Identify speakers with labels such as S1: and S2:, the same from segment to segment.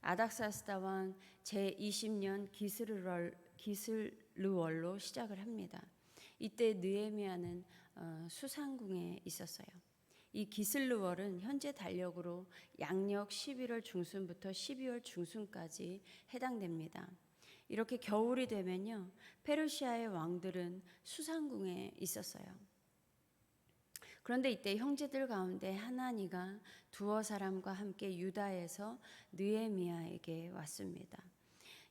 S1: 아닥사스다 왕 제20년 기스르월, 기슬르월로 시작을 합니다. 이때 느헤미야는 어, 수상궁에 있었어요. 이 기슬르월은 현재 달력으로 양력 11월 중순부터 12월 중순까지 해당됩니다. 이렇게 겨울이 되면요, 페르시아의 왕들은 수상궁에 있었어요. 그런데 이때 형제들 가운데 하나니가 두어 사람과 함께 유다에서 느헤미야에게 왔습니다.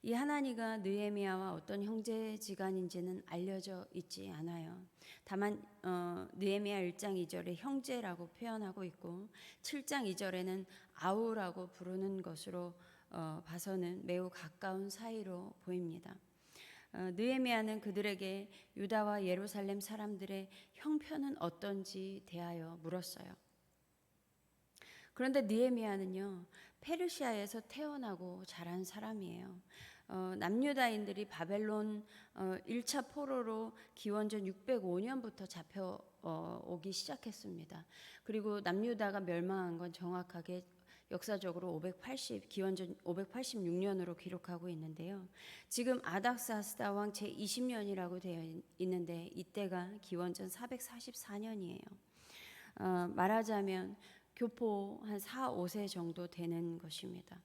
S1: 이 하나니가 느헤미야와 어떤 형제지간인지는 알려져 있지 않아요. 다만 어, 느헤미야 1장 2절에 형제라고 표현하고 있고 7장 2절에는 아우라고 부르는 것으로 어, 봐서는 매우 가까운 사이로 보입니다. 어, 느헤미야는 그들에게 유다와 예루살렘 사람들의 형편은 어떤지 대하여 물었어요. 그런데 느헤미야는요 페르시아에서 태어나고 자란 사람이에요. 어, 남유다인들이 바벨론 어, 1차 포로로 기원전 605년부터 잡혀 어, 오기 시작했습니다. 그리고 남유다가 멸망한 건 정확하게 역사적으로 580 기원전 586년으로 기록하고 있는데요. 지금 아닥사스다 왕 제 20년이라고 되어 있는데 이때가 기원전 444년이에요. 어, 말하자면 교포 한 4, 5세 정도 되는 것입니다.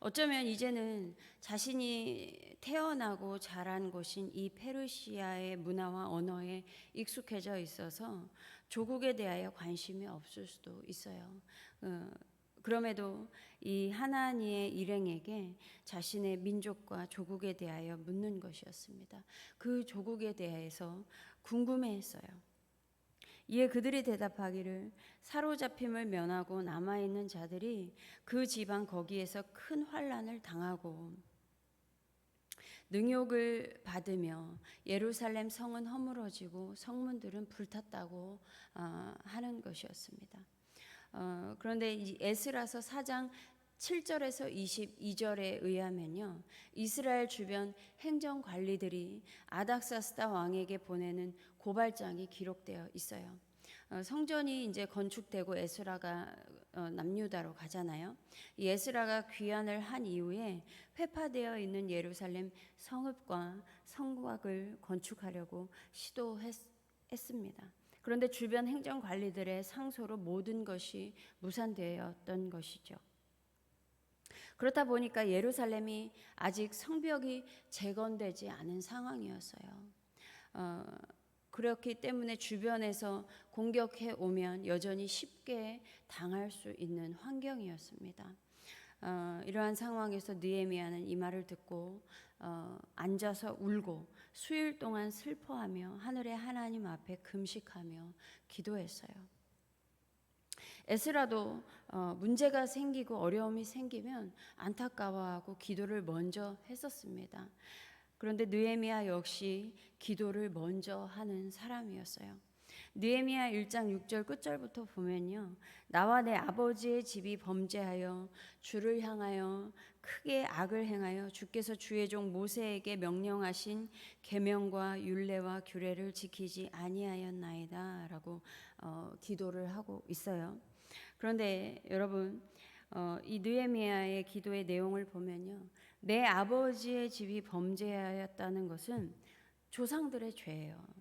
S1: 어쩌면 이제는 자신이 태어나고 자란 곳인 이 페르시아의 문화와 언어에 익숙해져 있어서 조국에 대하여 관심이 없을 수도 있어요. 어, 그럼에도 이 하나니의 일행에게 자신의 민족과 조국에 대하여 묻는 것이었습니다. 그 조국에 대해서 궁금해했어요. 이에 그들이 대답하기를 사로잡힘을 면하고 남아 있는 자들이 그 지방 거기에서 큰 환란을 당하고 능욕을 받으며 예루살렘 성은 허물어지고 성문들은 불탔다고 어, 하는 것이었습니다. 어, 그런데 이 에스라서 4장 7절에서 22절에 의하면요. 이스라엘 주변 행정 관리들이 아닥사스다 왕에게 보내는 고발장이 기록되어 있어요. 어, 성전이 이제 건축되고 에스라가 어, 남유다로 가잖아요. 이 에스라가 귀환을 한 이후에 회파되어 있는 예루살렘 성읍과 성곽을 건축하려고 시도했습니다. 그런데 주변 행정 관리들의 상소로 모든 것이 무산되었던 것이죠. 그렇다 보니까 예루살렘이 아직 성벽이 재건되지 않은 상황이었어요. 어, 그렇기 때문에 주변에서 공격해 오면 여전히 쉽게 당할 수 있는 환경이었습니다. 어, 이러한 상황에서 느헤미야는 이 말을 듣고 어, 앉아서 울고 수일 동안 슬퍼하며 하늘의 하나님 앞에 금식하며 기도했어요. 에스라도 어, 문제가 생기고 어려움이 생기면 안타까워하고 기도를 먼저 했었습니다. 그런데 느헤미야 역시 기도를 먼저 하는 사람이었어요. 느헤미야 1장 6절 끝절부터 보면요. 나와 내 아버지의 집이 범죄하여 주를 향하여 크게 악을 행하여 주께서 주의 종 모세에게 명령하신 계명과 율례와 규례를 지키지 아니하였나이다라고 어, 기도를 하고 있어요. 그런데 여러분 어, 이 느헤미야의 기도의 내용을 보면요. 내 아버지의 집이 범죄하였다는 것은 조상들의 죄예요.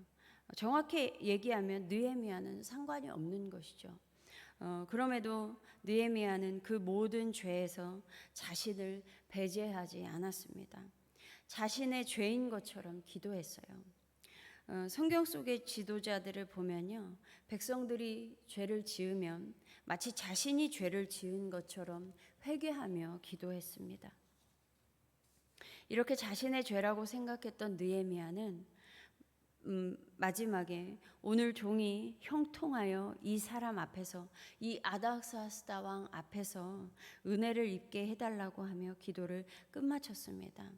S1: 정확히 얘기하면 느헤미야는 상관이 없는 것이죠. 어, 그럼에도 느헤미야는 그 모든 죄에서 자신을 배제하지 않았습니다. 자신의 죄인 것처럼 기도했어요. 어, 성경 속의 지도자들을 보면요. 백성들이 죄를 지으면 마치 자신이 죄를 지은 것처럼 회개하며 기도했습니다. 이렇게 자신의 죄라고 생각했던 느헤미야는 음, 마지막에 오늘 종이 형통하여 이 사람 앞에서 이 아닥사스다 왕 앞에서 은혜를 입게 해달라고 하며 기도를 끝마쳤습니다.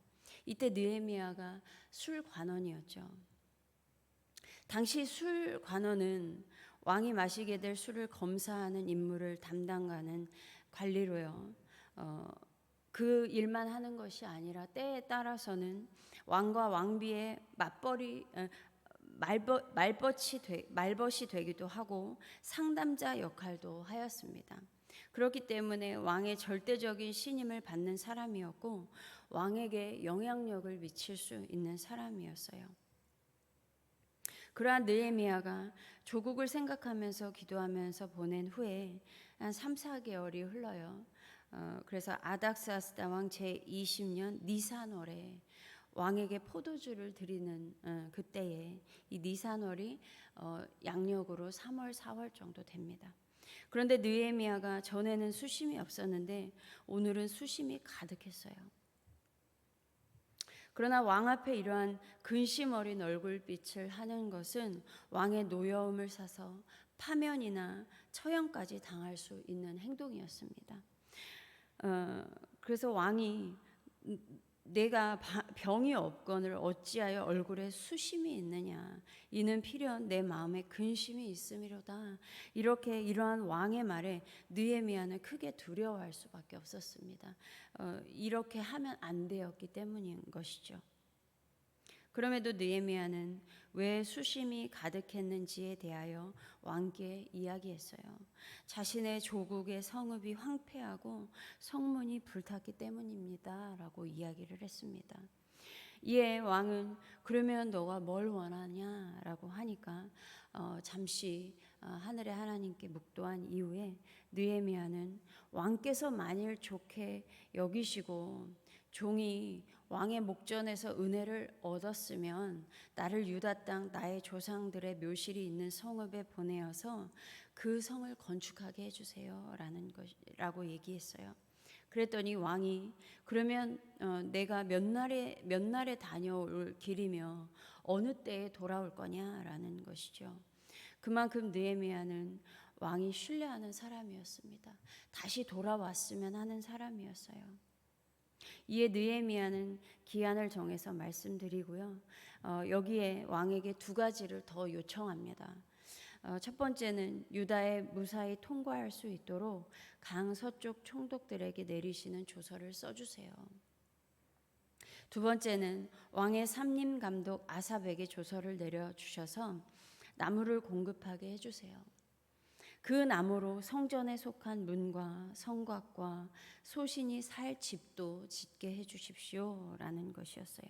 S1: 이때 느헤미야가 술 관원이었죠. 당시 술 관원은 왕이 마시게 될 술을 검사하는 임무를 담당하는 관리로요. 어, 그 일만 하는 것이 아니라 때에 따라서는 왕과 왕비의 맞벌이 어, 말벗, 말벗이 되, 말벗이 되기도 하고 상담자 역할도 하였습니다. 그렇기 때문에 왕의 절대적인 신임을 받는 사람이었고 왕에게 영향력을 미칠 수 있는 사람이었어요. 그러한 느헤미야가 조국을 생각하면서 기도하면서 보낸 후에 한 3, 4개월이 흘러요. 어, 그래서 아닥사스다 왕 제20년 니산월에 왕에게 포도주를 드리는 어, 그때에 이 니산월이 어, 양력으로 3월 4월 정도 됩니다. 그런데 느헤미야가 전에는 수심이 없었는데 오늘은 수심이 가득했어요. 그러나 왕 앞에 이러한 근심 어린 얼굴빛을 하는 것은 왕의 노여움을 사서 파면이나 처형까지 당할 수 있는 행동이었습니다. 어, 그래서 왕이 내가 병이 없건을 어찌하여 얼굴에 수심이 있느냐 이는 필연 내 마음에 근심이 있음이로다 이렇게 이러한 왕의 말에 느헤미야는 크게 두려워할 수밖에 없었습니다. 어, 이렇게 하면 안 되었기 때문인 것이죠. 그럼에도 느헤미야는 왜 수심이 가득했는지에 대하여 왕께 이야기했어요. 자신의 조국의 성읍이 황폐하고 성문이 불탔기 때문입니다라고 이야기를 했습니다. 이에 왕은 그러면 너가 뭘 원하냐라고 하니까 어, 잠시 어, 하늘의 하나님께 묵도한 이후에 느헤미야는 왕께서 만일 좋게 여기시고 종이 왕의 목전에서 은혜를 얻었으면 나를 유다 땅 나의 조상들의 묘실이 있는 성읍에 보내어서 그 성을 건축하게 해주세요라는 것이라고 얘기했어요. 그랬더니 왕이 그러면 어, 내가 몇 날에 몇 날에 다녀올 길이며 어느 때에 돌아올 거냐라는 것이죠. 그만큼 느헤미야는 왕이 신뢰하는 사람이었습니다. 다시 돌아왔으면 하는 사람이었어요. 이에 느헤미야는 기한을 정해서 말씀드리고요. 어, 여기에 왕에게 두 가지를 더 요청합니다. 어, 첫 번째는 유다에 무사히 통과할 수 있도록 강 서쪽 총독들에게 내리시는 조서를 써주세요. 두 번째는 왕의 삼림 감독 아삽에게 조서를 내려 주셔서 나무를 공급하게 해주세요. 그 나무로 성전에 속한 문과 성곽과 소신이 살 집도 짓게 해 주십시오라는 것이었어요.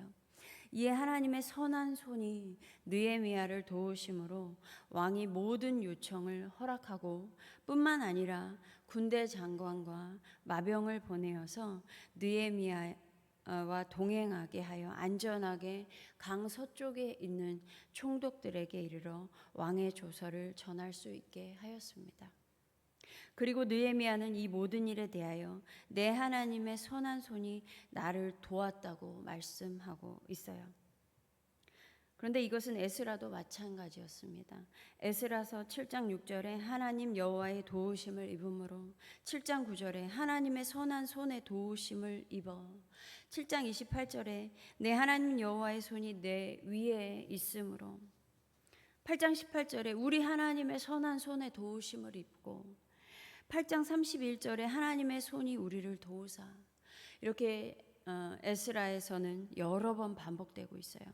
S1: 이에 하나님의 선한 손이 느헤미야를 도우심으로 왕이 모든 요청을 허락하고 뿐만 아니라 군대 장관과 마병을 보내어서 느헤미야 와 동행하게 하여 안전하게 강 서쪽에 있는 총독들에게 이르러 왕의 조서를 전할 수 있게 하였습니다. 그리고 느헤미야는 이 모든 일에 대하여 내 하나님의 선한 손이 나를 도왔다고 말씀하고 있어요. 그런데 이것은 에스라도 마찬가지였습니다. 에스라서 7장 6절에 하나님 여호와의 도우심을 입음으로 7장 9절에 하나님의 선한 손에 도우심을 입어 7장 28절에 내 하나님 여호와의 손이 내 위에 있으므로 8장 18절에 우리 하나님의 선한 손에 도우심을 입고 8장 31절에 하나님의 손이 우리를 도우사 이렇게 어, 에스라에서는 여러 번 반복되고 있어요.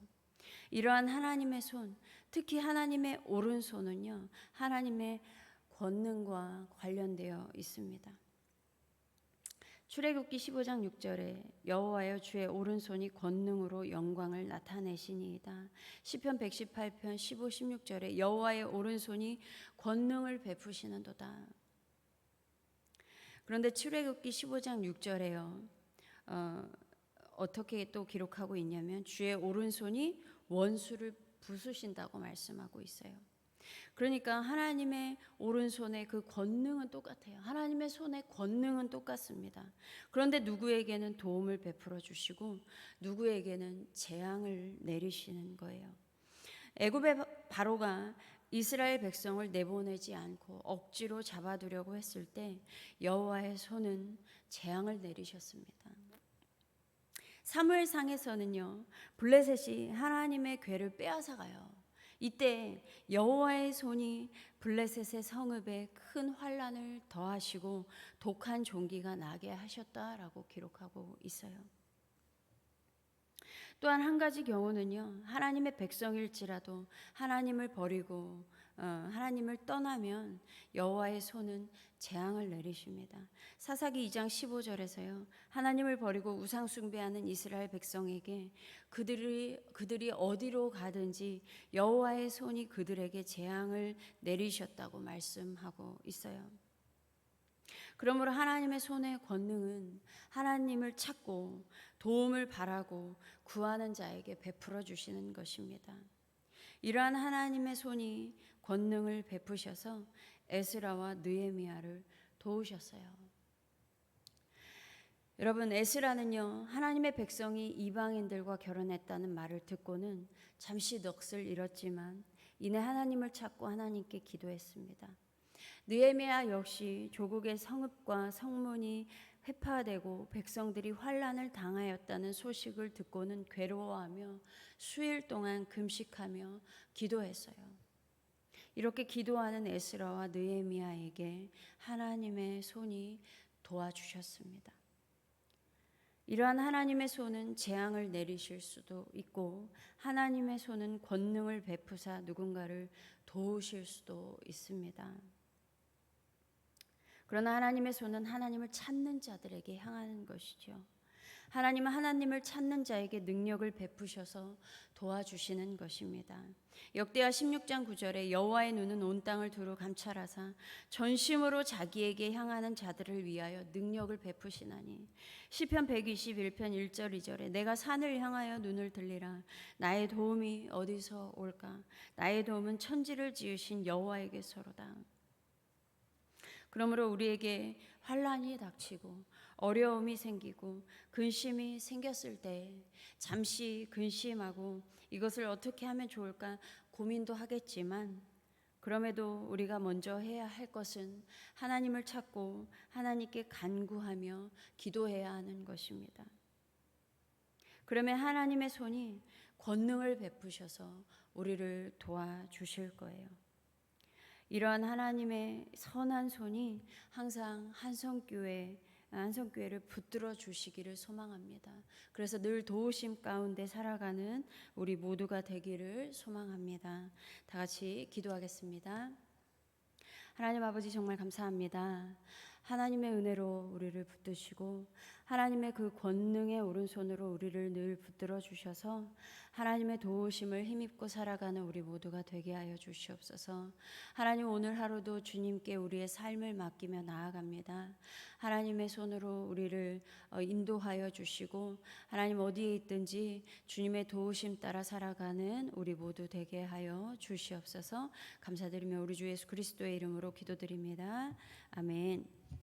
S1: 이러한 하나님의 손, 특히 하나님의 오른손은요, 하나님의 권능과 관련되어 있습니다. 출애굽기 15장 6절에 여호와여 주의 오른손이 권능으로 영광을 나타내시니이다. 시편 118편 15 16절에 여호와의 오른손이 권능을 베푸시는도다. 그런데 출애굽기 15장 6절에요. 어, 어떻게 또 기록하고 있냐면 주의 오른손이 원수를 부수신다고 말씀하고 있어요. 그러니까 하나님의 오른손의 그 권능은 똑같아요. 하나님의 손의 권능은 똑같습니다. 그런데 누구에게는 도움을 베풀어 주시고 누구에게는 재앙을 내리시는 거예요. 애굽의 바로가 이스라엘 백성을 내보내지 않고 억지로 잡아두려고 했을 때 여호와의 손은 재앙을 내리셨습니다. 사무엘상에서는요 블레셋이 하나님의 괴를 빼앗아 가요. 이때 여호와의 손이 블레셋의 성읍에 큰 환란을 더하시고 독한 종기가 나게 하셨다라고 기록하고 있어요. 또한 한 가지 경우는요 하나님의 백성일지라도 하나님을 버리고 어, 하나님을 떠나면 여호와의 손은 재앙을 내리십니다. 사사기 2장 15절에서요. 하나님을 버리고 우상 숭배하는 이스라엘 백성에게 그들이 그들이 어디로 가든지 여호와의 손이 그들에게 재앙을 내리셨다고 말씀하고 있어요. 그러므로 하나님의 손의 권능은 하나님을 찾고 도움을 바라고 구하는 자에게 베풀어 주시는 것입니다. 이러한 하나님의 손이 권능을 베푸셔서 에스라와 느헤미야를 도우셨어요. 여러분 에스라는요 하나님의 백성이 이방인들과 결혼했다는 말을 듣고는 잠시 넋을 잃었지만 이내 하나님을 찾고 하나님께 기도했습니다. 느헤미야 역시 조국의 성읍과 성문이 회파되고 백성들이 환란을 당하였다는 소식을 듣고는 괴로워하며 수일 동안 금식하며 기도했어요. 이렇게 기도하는 에스라와 느헤미야에게 하나님의 손이 도와주셨습니다. 이러한 하나님의 손은 재앙을 내리실 수도 있고 하나님의 손은 권능을 베푸사 누군가를 도우실 수도 있습니다. 그러나 하나님의 손은 하나님을 찾는 자들에게 향하는 것이죠. 하나님은 하나님을 찾는 자에게 능력을 베푸셔서 도와주시는 것입니다. 역대하 16장 9절에 여호와의 눈은 온 땅을 두루 감찰하사 전심으로 자기에게 향하는 자들을 위하여 능력을 베푸시나니 시편 121편 1절 2절에 내가 산을 향하여 눈을 들리라 나의 도움이 어디서 올까 나의 도움은 천지를 지으신 여호와에게서로다. 그러므로 우리에게 환란이 닥치고 어려움이 생기고 근심이 생겼을 때 잠시 근심하고 이것을 어떻게 하면 좋을까 고민도 하겠지만 그럼에도 우리가 먼저 해야 할 것은 하나님을 찾고 하나님께 간구하며 기도해야 하는 것입니다. 그러면 하나님의 손이 권능을 베푸셔서 우리를 도와주실 거예요. 이러한 하나님의 선한 손이 항상 한성교회 안성교회를 붙들어 주시기를 소망합니다. 그래서 늘 도우심 가운데 살아가는 우리 모두가 되기를 소망합니다. 다 같이 기도하겠습니다. 하나님 아버지 정말 감사합니다. 하나님의 은혜로 우리를 붙드시고 하나님의 그 권능의 오른손으로 우리를 늘 붙들어 주셔서 하나님의 도우심을 힘입고 살아가는 우리 모두가 되게 하여 주시옵소서. 하나님 오늘 하루도 주님께 우리의 삶을 맡기며 나아갑니다. 하나님의 손으로 우리를 어, 인도하여 주시고 하나님 어디에 있든지 주님의 도우심 따라 살아가는 우리 모두 되게 하여 주시옵소서. 감사드리며 우리 주 예수 그리스도의 이름으로 기도드립니다. 아멘.